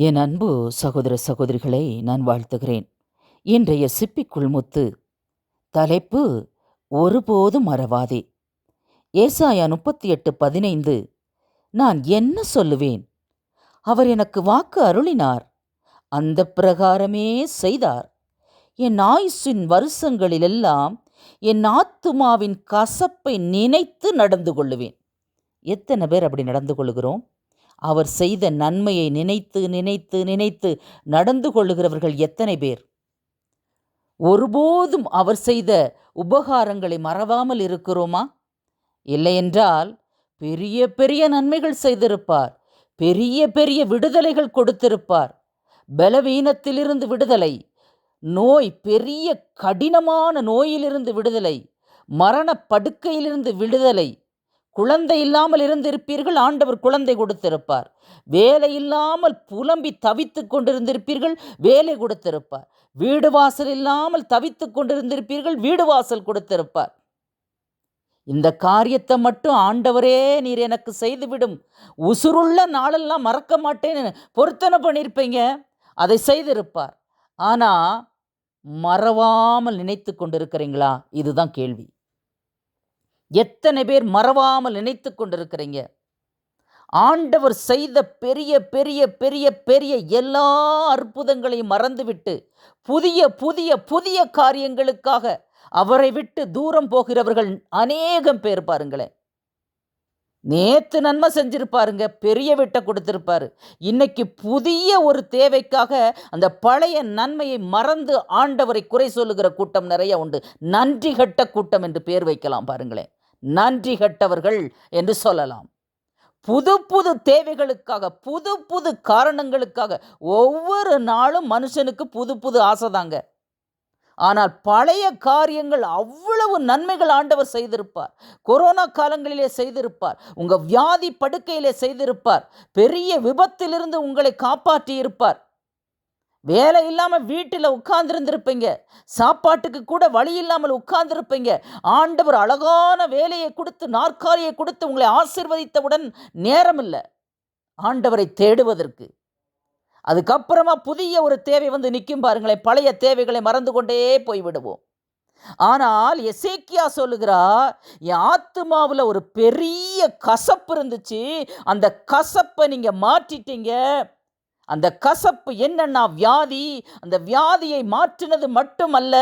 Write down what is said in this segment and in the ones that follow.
என் அன்பு சகோதர சகோதரிகளை நான் வாழ்த்துகிறேன். இன்றைய சிப்பிக்குள் முத்து. தலைப்பு ஒருபோதும் மறவாதே. ஏசாயா முப்பத்தி எட்டு பதினைந்து நான் என்ன சொல்லுவேன்? அவர் எனக்கு வாக்கு அருளினார். அந்த பிரகாரமே செய்தார். என் ஆயுஷின் வருஷங்களிலெல்லாம் என் ஆத்துமாவின் கசப்பை நினைத்து நடந்து கொள்ளுவேன். எத்தனை பேர் அப்படி நடந்து கொள்கிறோம் அவர் செய்த நன்மையை நினைத்து நினைத்து நினைத்து நடந்து கொள்ளுகிறவர்கள் எத்தனை பேர்? ஒருபோதும் அவர் செய்த உபகாரங்களை மறவாமல் இருக்கிறோமா? இல்லையென்றால் பெரிய பெரிய நன்மைகள் செய்திருப்பார். பெரிய பெரிய விடுதலைகள் கொடுத்திருப்பார். பலவீனத்திலிருந்து விடுதலை நோய் பெரிய கடினமான நோயிலிருந்து விடுதலை மரண படுக்கையிலிருந்து விடுதலை குழந்தை இல்லாமல் இருந்திருப்பீர்கள் ஆண்டவர் குழந்தை கொடுத்திருப்பார். வேலை இல்லாமல் புலம்பி தவித்து கொண்டிருந்திருப்பீர்கள் வேலை கொடுத்திருப்பார். வீடு வாசல் இல்லாமல் தவித்து கொண்டிருந்திருப்பீர்கள் வீடு வாசல் கொடுத்திருப்பார். இந்த காரியத்தை மட்டும் ஆண்டவரே நீர் எனக்கு செய்துவிடும். உசுருள்ள நாளெல்லாம் மறக்க மாட்டேன்னு பொருத்தனை பண்ணியிருப்பீங்க அதை செய்திருப்பார். ஆனால் மறவாமல் நினைத்து கொண்டிருக்கிறீங்களா? இதுதான் கேள்வி. எத்தனை பேர் மறவாமல் நினைத்து கொண்டிருக்கிறீங்க? ஆண்டவர் செய்த பெரிய பெரிய பெரிய பெரிய எல்லா அற்புதங்களையும் மறந்துவிட்டு புதிய புதிய புதிய காரியங்களுக்காக அவரை விட்டு தூரம் போகிறவர்கள் அநேகம் பேர் பாருங்களேன். நேற்று நன்மை செஞ்சிருப்பாருங்க பெரிய விட்ட கொடுத்துருப்பாரு. இன்னைக்கு புதிய ஒரு தேவைக்காக அந்த பழைய நன்மையை மறந்து ஆண்டவரை குறை சொல்லுகிற கூட்டம் நிறைய உண்டு. நன்றி கட்ட கூட்டம் என்று பேர் வைக்கலாம் பாருங்களேன். நன்றி கட்டவர்கள் என்று சொல்லலாம். புது புது தேவைகளுக்காக புது புது காரணங்களுக்காக ஒவ்வொரு நாளும் மனுஷனுக்கு புது புது ஆசை தாங்க ஆனால் பழைய காரியங்கள் அவ்வளவு நன்மைகள் ஆண்டவர் செய்திருப்பார். கொரோனா காலங்களிலே செய்திருப்பார். உங்கள் வியாதி படுக்கையிலே செய்திருப்பார். பெரிய விபத்திலிருந்து உங்களை காப்பாற்றி இருப்பார் வேலை இல்லாமல் வீட்டில் உட்கார்ந்துருந்துருப்பீங்க. சாப்பாட்டுக்கு கூட வழி இல்லாமல் உட்கார்ந்துருப்பீங்க. ஆண்டவர் அழகான வேலையை கொடுத்து நாற்காலியை கொடுத்து உங்களை ஆசிர்வதித்தவுடன் நேரம் இல்லை ஆண்டவரை தேடுவதற்கு. அதுக்கப்புறமா புதிய ஒரு தேவை வந்து நிற்கும் பாருங்களேன் பழைய தேவைகளை மறந்து கொண்டே போய்விடுவோம். ஆனால் எசேக்கியா சொல்லுகிறார் என் ஆத்துமாவில் ஒரு பெரிய கசப்பு இருந்துச்சு. அந்த கசப்பை நீங்கள் மாற்றிட்டீங்க. அந்த கசப்பு என்னன்னா வியாதி. அந்த வியாதியை மாற்றினது மட்டுமல்ல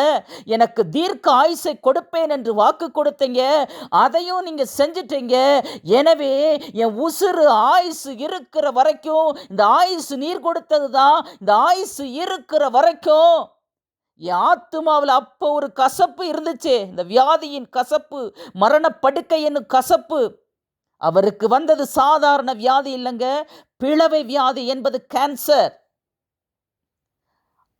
எனக்கு தீர்க்க ஆயுசை கொடுப்பேன் என்று வாக்கு கொடுத்தீங்க. அதையும் நீங்கள் செஞ்சிட்டீங்க. எனவே என் உசுறு ஆயுசு இருக்கிற வரைக்கும் இந்த ஆயுசு நீர் கொடுத்தது தான் இந்த ஆயுசு இருக்கிற வரைக்கும். என் ஆத்துமாவில் அப்போ ஒரு கசப்பு இருந்துச்சு இந்த வியாதியின் கசப்பு மரணப்படுக்கை என்னும் கசப்பு. அவருக்கு வந்தது சாதாரண வியாதி இல்லைங்க. பிளவை வியாதி என்பது கேன்சர்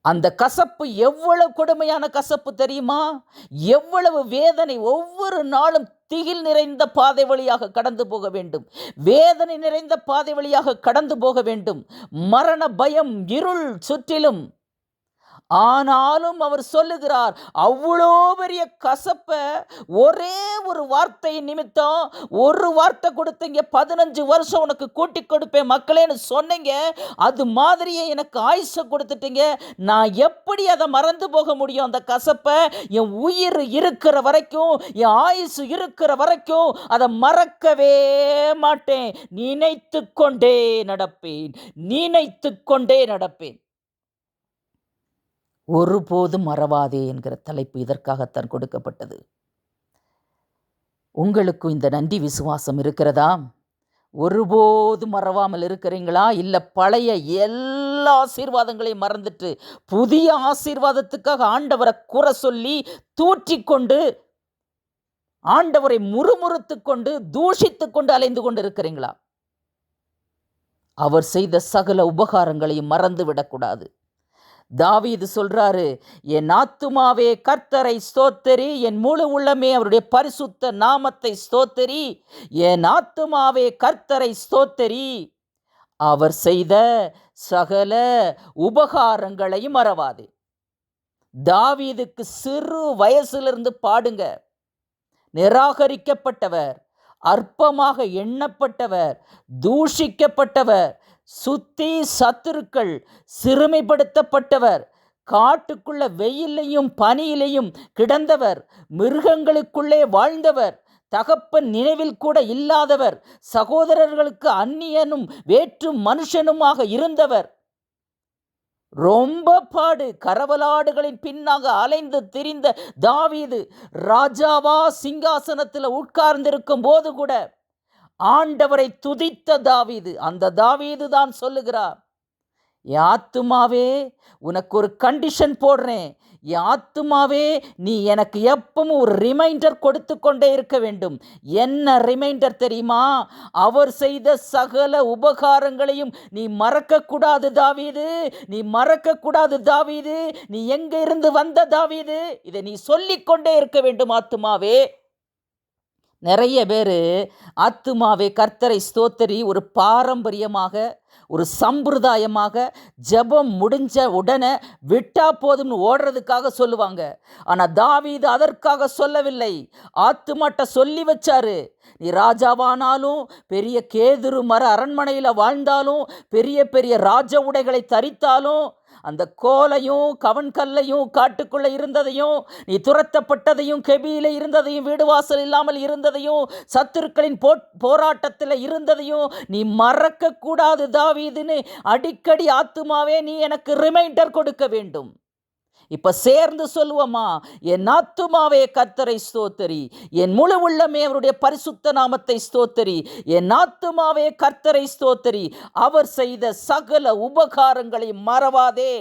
அந்த கசப்பு எவ்வளவு கொடுமையான கசப்பு தெரியுமா? எவ்வளவு வேதனை ஒவ்வொரு நாளும் திகில் நிறைந்த பாதை வழியாக கடந்து போக வேண்டும். வேதனை நிறைந்த பாதை வழியாக கடந்து போக வேண்டும். மரண பயம் இருள் சுற்றிலும் ஆனாலும் அவர் சொல்லுகிறார் அவ்வளோ பெரிய கசப்பை ஒரே ஒரு வார்த்தை நிமித்தம் ஒரு வார்த்தை கொடுத்தீங்க பதினஞ்சு வருஷம் உனக்கு கூட்டி கொடுப்பேன் மக்களேன்னு சொன்னீங்க அது மாதிரியே எனக்கு ஆயுச கொடுத்துட்டீங்க. நான் எப்படி அதை மறந்து போக முடியும் அந்த கசப்பை? என் உயிர் இருக்கிற வரைக்கும் என் ஆயுசு இருக்கிற வரைக்கும் அதை மறக்கவே மாட்டேன். நினைத்து கொண்டே நடப்பேன். நினைத்து கொண்டே நடப்பேன். ஒருபோதும் மறவாதே என்கிற தலைப்பு இதற்காகத்தான் கொடுக்கப்பட்டது. உங்களுக்கும் இந்த நன்றி விசுவாசம் இருக்கிறதா? ஒருபோதும் மறவாமல் இருக்கிறீங்களா? இல்லை பழைய எல்லா ஆசீர்வாதங்களையும் மறந்துட்டு புதிய ஆசீர்வாதத்துக்காக ஆண்டவரை குறை சொல்லி தூற்றிக்கொண்டு ஆண்டவரை முறுமுறுத்து கொண்டு தூஷித்து கொண்டு அலைந்து கொண்டு இருக்கிறீங்களா அவர் செய்த சகல உபகாரங்களையும் மறந்து விடக்கூடாது தாவீது சொல்றாரு என் ஆத்துமாவே கர்த்தரை ஸ்தோத்தரி என் முழு உள்ளமே அவருடைய பரிசுத்த நாமத்தை ஸ்தோத்தரி என் ஆத்துமாவே கர்த்தரை ஸ்தோத்தரி. அவர் செய்த சகல உபகாரங்களையும் மறவாதே. தாவீதுக்கு சிறு வயசிலிருந்து பாடுங்க. நிராகரிக்கப்பட்டவர் அற்பமாக எண்ணப்பட்டவர் தூஷிக்கப்பட்டவர் சுத்தி சத்துருக்கள் சிறுமைப்படுத்தப்பட்டவர். காட்டுக்குள்ள வெயிலையும் பனியிலையும் கிடந்தவர். மிருகங்களுக்குள்ளே வாழ்ந்தவர். தகப்பன் நினைவில் கூட இல்லாதவர். சகோதரர்களுக்கு அந்நியனும் வேற்று மனுஷனுமாக இருந்தவர். ரொம்ப பாடு கரவலாடுகளின் பின்னாக அலைந்து திரிந்த தாவீது ராஜாவா சிங்காசனத்தில் உட்கார்ந்திருக்கும் போது கூட ஆண்டவரை துதித்த தாவீது. அந்த தாவீது தான் சொல்லுகிறார் யாத்துமாவே உனக்கு ஒரு கண்டிஷன் போடுறேன். யாத்துமாவே நீ எனக்கு எப்பவும் ஒரு ரிமைண்டர் கொடுத்து கொண்டே இருக்க வேண்டும். என்ன ரிமைண்டர் தெரியுமா? அவர் செய்த சகல உபகாரங்களையும் நீ மறக்கக்கூடாது தாவீது. நீ மறக்கக்கூடாது தாவீது. நீ எங்கே இருந்து வந்த தாவீது? இதை நீ சொல்லிக்கொண்டே இருக்க வேண்டும் ஆத்துமாவே. நிறைய பேர் ஆத்துமாவே கர்த்தரை ஸ்தோத்தரி ஒரு பாரம்பரியமாக ஒரு சம்பிரதாயமாக ஜெபம் முடிஞ்ச உடனே விட்டா போதும்னு ஓடுறதுக்காக சொல்லுவாங்க. ஆனால் தாவீது அதற்காக சொல்லவில்லை. ஆத்துமாட்ட சொல்லி வச்சாரு. நீ ராஜாவானாலும் பெரிய கேதுரு மர அரண்மனையில் வாழ்ந்தாலும் பெரிய பெரிய ராஜ உடைகளை தரித்தாலும் அந்த கோலையும் கவன்கல்லையும் காட்டுக்குள்ளே இருந்ததையும் நீ துரத்தப்பட்டதையும் கெபியில் இருந்ததையும் வீடு வாசல் இல்லாமல் இருந்ததையும் சத்துருக்களின் போ போராட்டத்தில் இருந்ததையும் நீ மறக்கக்கூடாது தாவீதுன்னு அடிக்கடி ஆத்துமாவே நீ எனக்கு ரிமைண்டர் கொடுக்க வேண்டும். இப்ப சேர்ந்து சொல்லுவோமா என் ஆத்துமாவே கர்த்தரை ஸ்தோத்தரி என் முழு உள்ளமே அவருடைய பரிசுத்த நாமத்தை ஸ்தோத்தரி என் ஆத்துமாவே கர்த்தரை ஸ்தோத்தரி அவர் செய்த சகல உபகாரங்களை மறவாதே.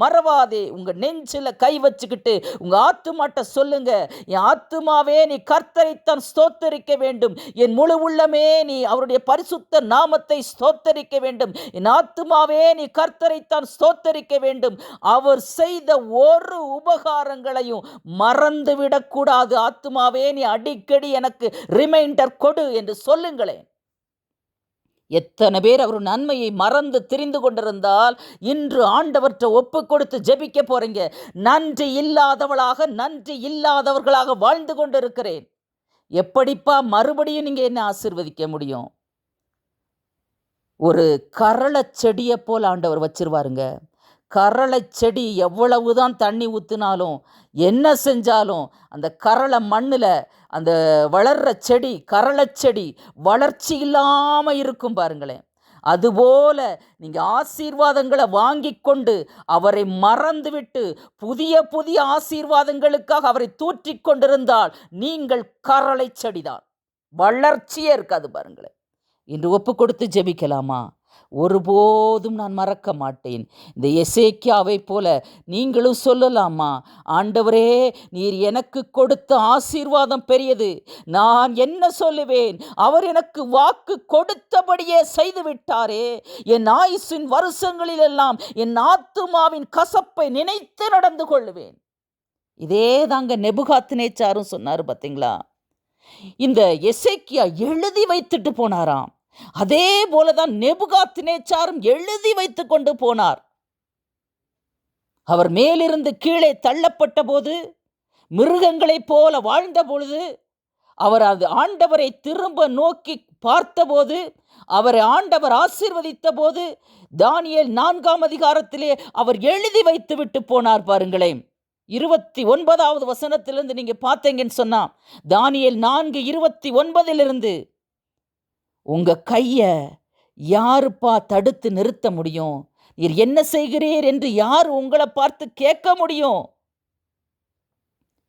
மறவாதே. உங்கள் நெஞ்சில் கை வச்சுக்கிட்டு உங்கள் ஆத்துமாட்ட சொல்லுங்க. என் ஆத்துமாவே நீ கர்த்தரைத்தான் ஸ்தோத்தரிக்க வேண்டும். என் முழு உள்ளமே நீ அவருடைய பரிசுத்த நாமத்தை ஸ்தோத்தரிக்க வேண்டும். என் ஆத்துமாவே நீ கர்த்தரைத்தான் ஸ்தோத்தரிக்க வேண்டும். அவர் செய்த ஒரு உபகாரங்களையும் மறந்து விடக்கூடாது ஆத்துமாவே நீ அடிக்கடி எனக்கு ரிமைண்டர் கொடு என்று சொல்லுங்களேன். எத்தனை பேர் அவர் நன்மையை மறந்து திரிந்து கொண்டிருந்தால் இன்று ஆண்டவற்றை ஒப்பு கொடுத்து ஜெபிக்க போறீங்க. நன்றி இல்லாதவளாக நன்றி இல்லாதவர்களாக வாழ்ந்து கொண்டிருக்கிறேன். எப்படிப்பா மறுபடியும் நீங்கள் என்ன ஆசிர்வதிக்க முடியும்? ஒரு கரளை செடியை போல் ஆண்டவர் வச்சிருவாருங்க. கரளை செடி எவ்வளவுதான் தண்ணி ஊற்றினாலும் என்ன செஞ்சாலும் அந்த கரளை மண்ணில் அந்த வளர்ற செடி கரளச்செடி செடி வளர்ச்சி இல்லாமல் இருக்கும் பாருங்களேன். அதுபோல நீங்கள் ஆசீர்வாதங்களை வாங்கி கொண்டு அவரை மறந்துவிட்டு புதிய புதிய ஆசீர்வாதங்களுக்காக அவரை தூற்றி கொண்டிருந்தால் நீங்கள் கரளை செடிதான். வளர்ச்சியே இருக்காது பாருங்களேன். இன்று ஒப்பு கொடுத்து ஜெபிக்கலாமா? ஒருபோதும் நான் மறக்க மாட்டேன். இந்த எசேக்கியாவை போல நீங்களும் சொல்லலாமா? ஆண்டவரே நீர் எனக்கு கொடுத்த ஆசீர்வாதம் பெரியது. நான் என்ன சொல்லுவேன்? அவர் எனக்கு வாக்கு கொடுத்தபடியே செய்து விட்டாரே என் ஆயுசின் வருஷங்களிலெல்லாம் என் ஆத்துமாவின் கசப்பை நினைத்து நடந்து கொள்ளுவேன். இதே தாங்க நெபுகாத்து நேச்சாரும் சொன்னார் பார்த்தீங்களா இந்த எசேக்கியா எழுதி வைத்துட்டு போனாராம். அதே போலதான் நெபுகாத் நேச்சாரும் எழுதி வைத்து கொண்டு போனார். அவர் மேலிருந்து கீழே தள்ளப்பட்ட போது மிருகங்களைப் போல வாழ்ந்த பொழுது அவர் அது ஆண்டவரை திரும்ப நோக்கி பார்த்தபோது அவரை ஆண்டவர் ஆசீர்வதித்த போது தானியல் நான்காம் அதிகாரத்திலே அவர் எழுதி வைத்து விட்டு போனார் பாருங்களேன். இருபத்தி ஒன்பதாவது வசனத்திலிருந்து நீங்கள் பார்த்தீங்கன்னு சொன்னா தானியல் நான்கு இருபத்தி ஒன்பதிலிருந்து உங்கள் கையை யாருப்பா தடுத்து நிறுத்த முடியும்? நீர் என்ன செய்கிறீர் என்று யார் உங்களை பார்த்து கேட்க முடியும்?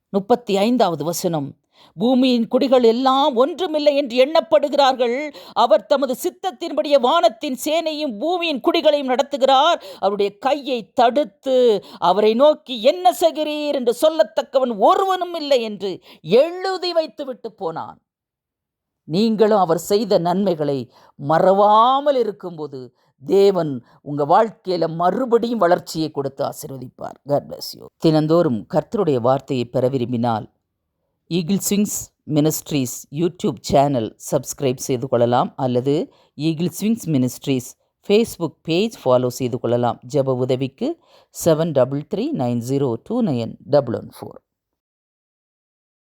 முப்பத்தி ஐந்தாவது வசனம். பூமியின் குடிகள் எல்லாம் ஒன்றுமில்லை என்று எண்ணப்படுகிறார்கள். அவர் தமது சித்தத்தின்படிய வானத்தின் சேனையும் பூமியின் குடிகளையும் நடத்துகிறார். அவருடைய கையை தடுத்து அவரை நோக்கி என்ன செய்கிறீர் என்று சொல்லத்தக்கவன் ஒருவனும் இல்லை என்று எழுதி வைத்து விட்டு போனான். நீங்களும் அவர் செய்த நன்மைகளை மறவாமல் இருக்கும்போது தேவன் உங்கள் வாழ்க்கையில் மறுபடியும் வளர்ச்சியை கொடுத்து ஆசிர்வதிப்பார். God bless you. தினந்தோறும் கர்த்தருடைய வார்த்தையை பெற விரும்பினால் Eagle Swings Ministries YouTube channel subscribe செய்து கொள்ளலாம். அல்லது Eagle Swings Ministries Facebook page follow செய்து கொள்ளலாம். ஜெப உதவிக்கு seven double three nine zero two nine double one four